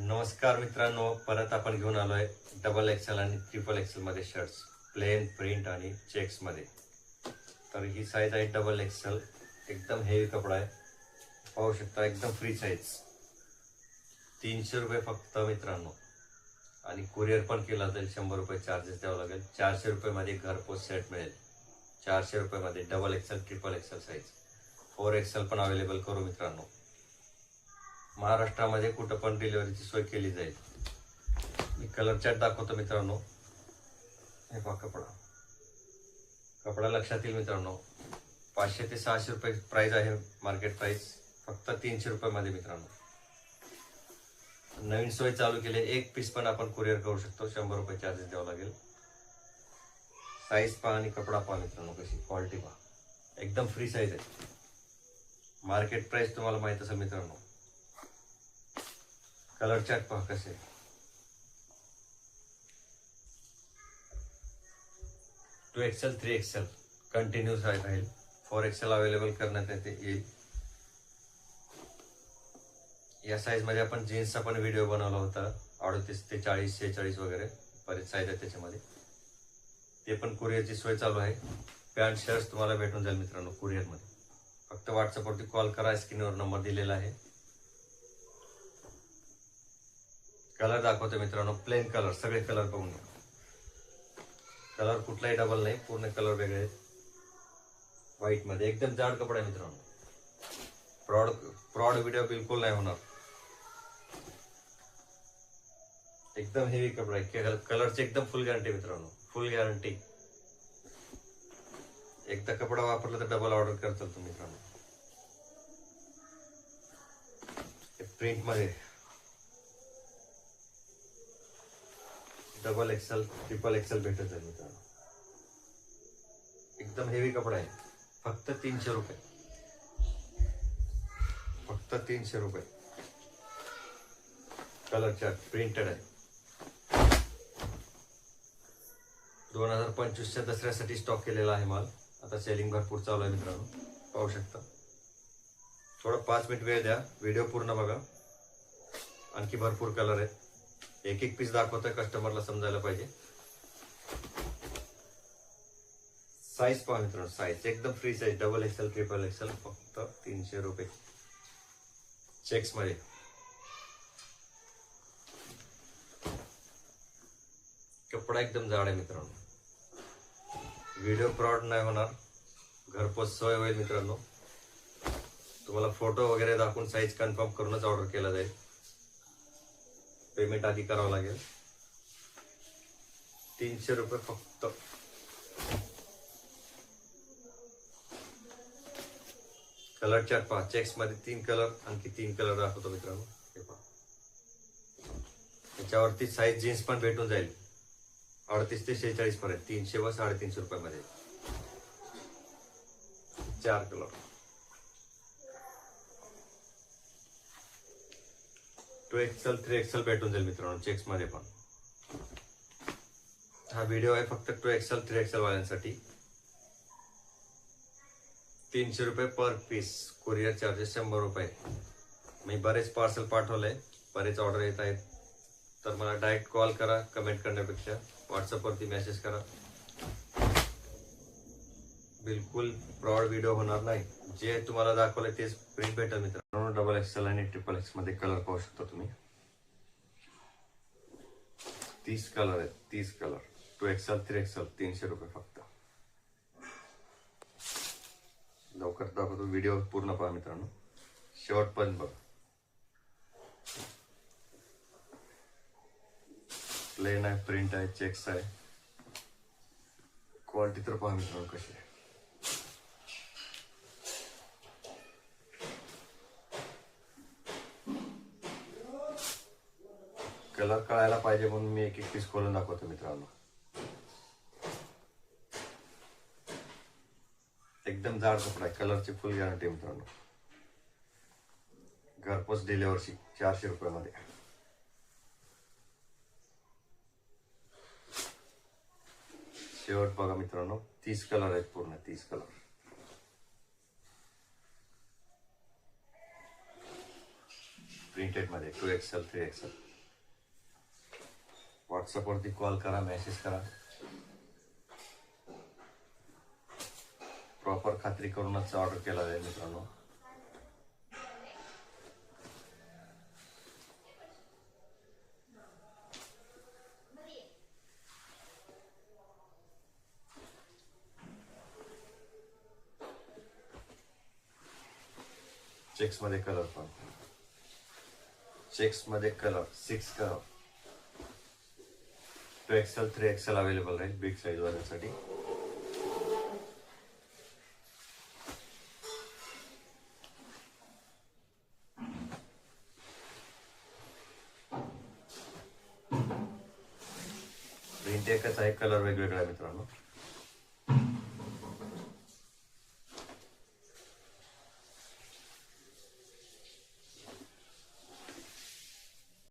नमस्कार मित्रांनो परत आपण घेऊन आलोय डबल एक्सेल आणि ट्रिपल एक्सेल मध्ये शर्ट्स प्लेन प्रिंट आणि चेक्समध्ये. तर ही साईज आहे डबल एक्सेल एकदम हेवी कपडा आहे. पाहू शकता एकदम फ्री साईज तीनशे रुपये फक्त मित्रांनो. आणि कुरिअर पण केला जाईल शंभर रुपये चार्जेस द्यावं लागेल. चारशे रुपयेमध्ये घरपोच सेट मिळेल. चारशे रुपयेमध्ये double XL triple XL size four XL पण अवेलेबल करू मित्रांनो. महाराष्ट्रामध्ये कुठं पण डिलिव्हरीची सोय केली जाईल. मी कलर चार्ट दाखवतो मित्रांनो. हे पहा कपडा. कपडा लक्षात येईल मित्रांनो. पाचशे ते सहाशे रुपये प्राईज आहे मार्केट प्राईस फक्त तीनशे रुपयामध्ये मित्रांनो. नवीन सोय चालू केली. एक पीस पण आपण कुरिअर करू शकतो. शंभर रुपये चार्जेस द्यावं लागेल. साईज पहा आणि कपडा पहा मित्रांनो कशी क्वालिटी पहा. एकदम फ्री साईज आहे. मार्केट प्राईस तुम्हाला माहीत असेल मित्रांनो. कलर चॅट पहा कसे? Two XL three XL. Continuous राहील. फोर एक्सेल अवेलेबल करण्यात येते येईल. या साईजमध्ये आपण जीन्सचा पण व्हिडिओ बनवला होता. अडतीस ते चाळीस शेहेचाळीस वगैरे. बरेच साईज आहे त्याच्यामध्ये. ते पण कुरिअरची सोय चालू आहे. पॅन्ट शर्ट तुम्हाला भेटून जाईल मित्रांनो कुरिअरमध्ये फक्त व्हॉट्सअपवरती कॉल करा स्क्रीनवर नंबर दिलेला आहे. कलर दाखवतो मित्रांनो. प्लेन कलर सगळे कलर पाहून घ्या. कलर कुठलाही डबल नाही. पूर्ण कलर वेगळे आहेत. व्हाईटमध्ये. एकदम जाड कपडा आहे मित्रांनो. प्रॉड प्रॉड व्हिडिओ बिलकुल नाही होणार. एकदम हेवी कपडा आहे कलरची एकदम फुल गॅरंटी मित्रांनो. फुल गॅरंटी एकदा कपडा वापरला तर डबल ऑर्डर करताल तुम्ही मित्रांनो. Print double XL triple XL भेटत आहे मित्रांनो. एकदम हेवी कपडा आहे. फक्त तीनशे रुपये. फक्त तीनशे रुपये. कलर चार्ट प्रिंटेड आहे. दोन हजार पंचवीसच्या दसऱ्यासाठी स्टॉक केलेला आहे माल. आता सेलिंग भरपूर चालू आहे मित्रांनो. पाहू शकता. थोडं पाच मिनिट वेळ द्या. व्हिडिओ पूर्ण बघा. आणखी भरपूर कलर आहेत. एक एक पीस दाखवतोय कस्टमरला समजायला पाहिजे. साईज पहा मित्रांनो साईज एकदम free size double XL triple XL फक्त तीनशे रुपये. चेक्समध्ये. कपडा एकदम जाड आहे मित्रांनो. व्हिडिओ फ्रॉड नाही होणार. घरपोच सोय होईल मित्रांनो. तुम्हाला फोटो वगैरे दाखवून साईज कन्फर्म करूनच ऑर्डर केला जाईल. पेमेंट आधी करावं लागेल. तीनशे रुपये फक्त. कलर चार पहा. चेक्समध्ये तीन कलर आणखी तीन कलर दाखवतो मित्रांनो. हे पहा. त्याच्यावरती साईज जीन्स पण भेटून जाईल. अडतीस ते शेहेचाळीस पर्यंत. तीनशे व साडेतीनशे रुपयामध्ये. चार colour two XL three XL भेटून जाईल मित्रांनो चेक्समध्ये पण. हा व्हिडिओ आहे फक्त टू एक्सेल थ्री एक्सेल वाल्यांसाठी. तीनशे रुपये पर पीस कुरिअर चार्जेस शंभर रुपये. मी बरेच पार्सल पाठवले बरेच ऑर्डर येत आहेत. तर मला डायरेक्ट कॉल करा कमेंट करण्यापेक्षा. व्हॉट्सअपवरती मेसेज करा. बिलकुल प्रॉड व्हिडिओ होणार नाही. जे तुम्हाला दाखवलंय तेच प्रिंट भेटेल मित्रांनो. डबल एक्सेल आणि ट्रिपल एक्समध्ये कलर पाहू शकता तुम्ही. तीस कलर आहेत. तीस colour two XL three XL तीनशे रुपये फक्त. लवकर दाखवतो. व्हिडिओ पूर्ण पहा मित्रांनो. शेवट पण बघ. प्लेन आहे प्रिंट आहे चेक्स आहे. क्वालिटी तर पहा मित्रांनो कशी आहे. कलर कळायला पाहिजे म्हणून मी एक एक पीस खोलून दाखवतो मित्रांनो. एकदम जाड कपडा आहे. कलरची फुल गॅरंटी मित्रांनो. घरपोच डिलेवरची चारशे रुपयामध्ये. शेवट बघा मित्रांनो तीस कलर आहेत पूर्ण तीस कलर. प्रिंटेडमध्ये टू एक्सेल थ्री एक्सेल व्हॉट्सअपवरती कॉल करा मेसेज करा. प्रॉपर खात्री करूनच ऑर्डर केला आहे मित्रांनो. चेक्समध्ये कलर पण. चेक्समध्ये colour six colour two XL three XL available राहील बिग साईज वाल्यासाठी. प्रिंट एकच आहे कलर वेगवेगळा मित्रांनो.